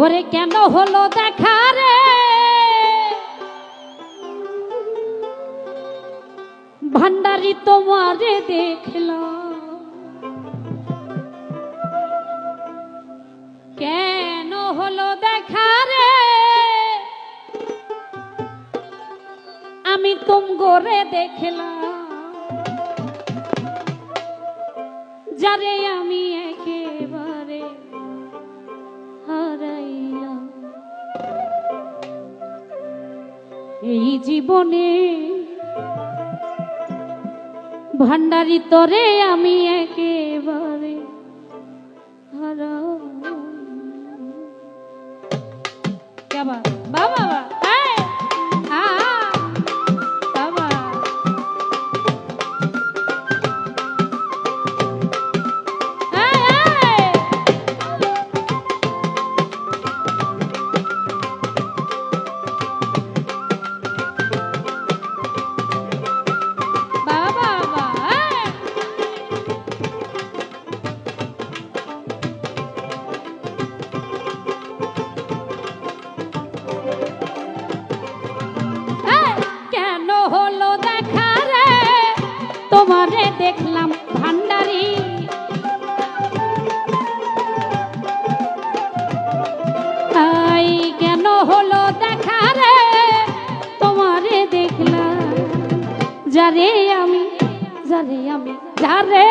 ওরে কেন হলো দেখা রে? ভান্ডারি তোমারে দেখলাম। কেন হলো দেখা রে? আমি তুম গোরে দেখলাম। যারে আমি জীবনে। ভান্ডারি তরে আমি একেবারে হারা বাবা আমি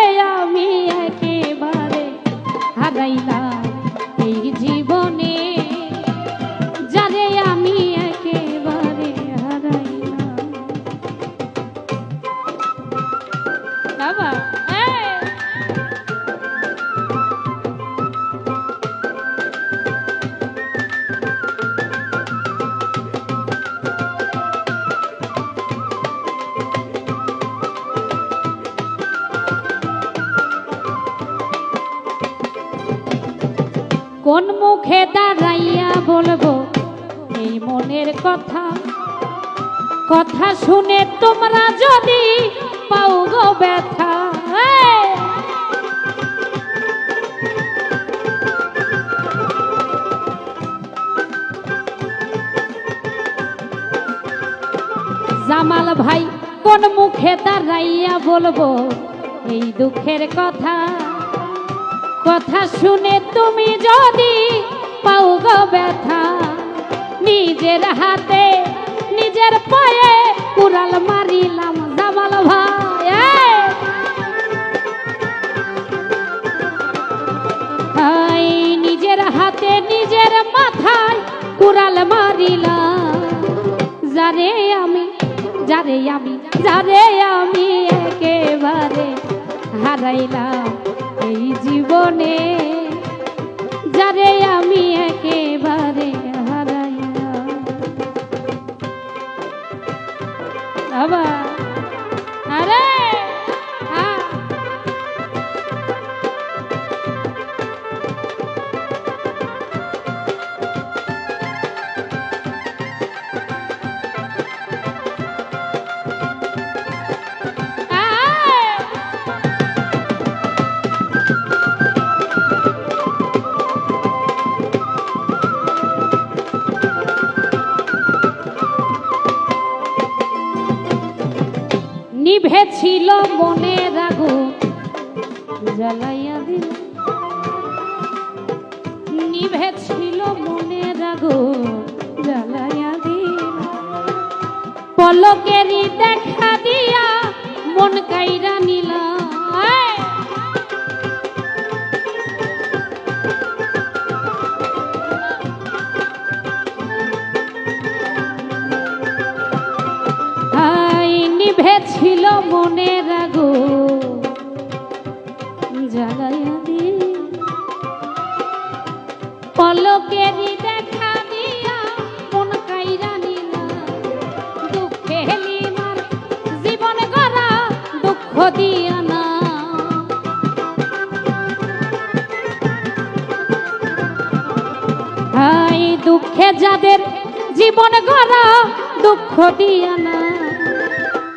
কোন মুখে দাঁড়াইয়া বলব, এই মনের কথা। কথা শুনে তোমরা যদি পাও গো ব্যথা জামাল ভাই, কোন মুখে দাঁড়াইয়া বলব, এই দুঃখের কথা। কথা শুনে তুমি যদি পাও গো ব্যথা, নিজের হাতে, নিজের পায়ে কুড়াল মারিলাম এই! ভাই নিজের হাতে, নিজের মাথায় কুড়াল মারিলাম। যারে আমি যারে আমি যারে আমি একেবারে হারাইলাম। এই জীবনে যারে আমি একেবারে হারাইয়া। বাবা নিভেছিল মনে রাগু জ্বালাইয়া দিল। নিভেছিল মনে রাগু জ্বালাইয়া দিল। পলকেরই দেখা দিয়া মন কাইরা নিভেছিল মনে রাগো জ্বালাইয়া দিল পলকেরই দেখা দিয়া মন কাইরা নিলা। দুঃখে জীবন গড়া দুঃখ দিয়া না। দুঃখে যাদের জীবন গড়া দুঃখ দিয়া না।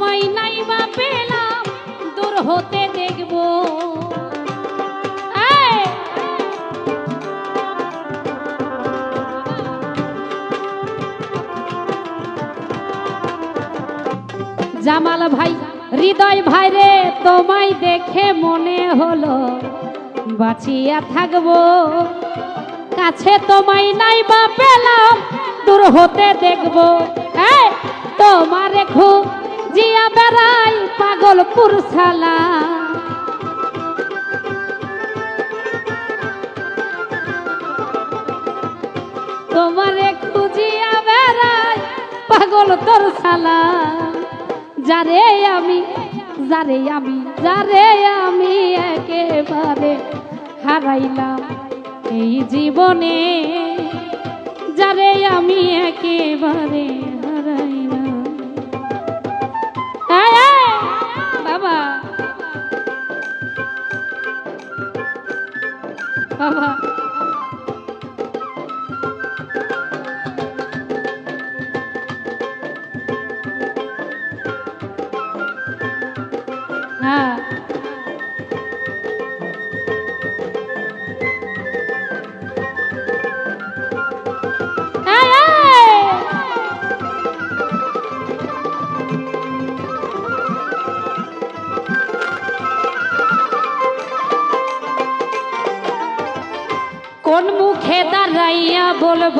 তোমায় নাই বা পেলাম, দূর হতে দেখব! জামাল ভাই, হৃদয় ভাই রে, তোমায় দেখে মনে হলো, বাঁচিয়া থাকব। কাছে তোমায় নাই বা পেলাম, দূর হতে দেখব। তোমার খুব জিয়া বেড়াই পাগলপুর তোমারে খুঁজিয়া বেড়াই পাগল তোর সালা যারে আমি যারে আমি যারে আমি একেবারে হারাইলাম এই জীবনে, যারে আমি একেবারে হারাইলাম। বাবা বাবা বলব,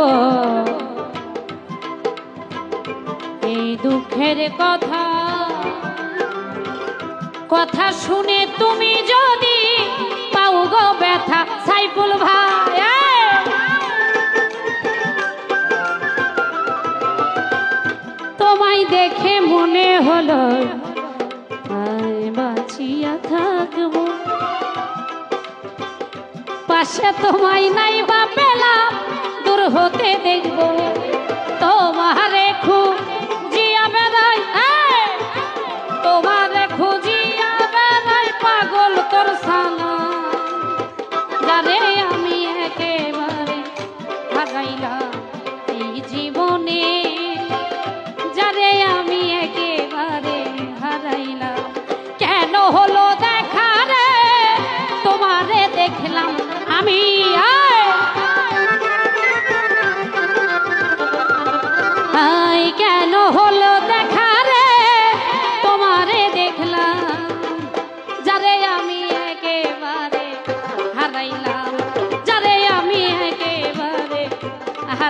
এই দুঃখের কথা কথা শুনে তুমি যদি পাও গো ব্যথা, সাইফুল ভাই তোমায় দেখে মনে হলো বাঁচিয়া থাকব। পাশে তোমায় নাই বা পেলাম হতে দেখব। তোমারে খুব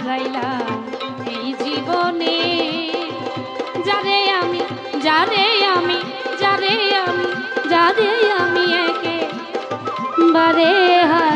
হারাইলাম এই জীবনে। যারে আমি যারে আমি যারে আমি যারে আমি একে বারে হারাই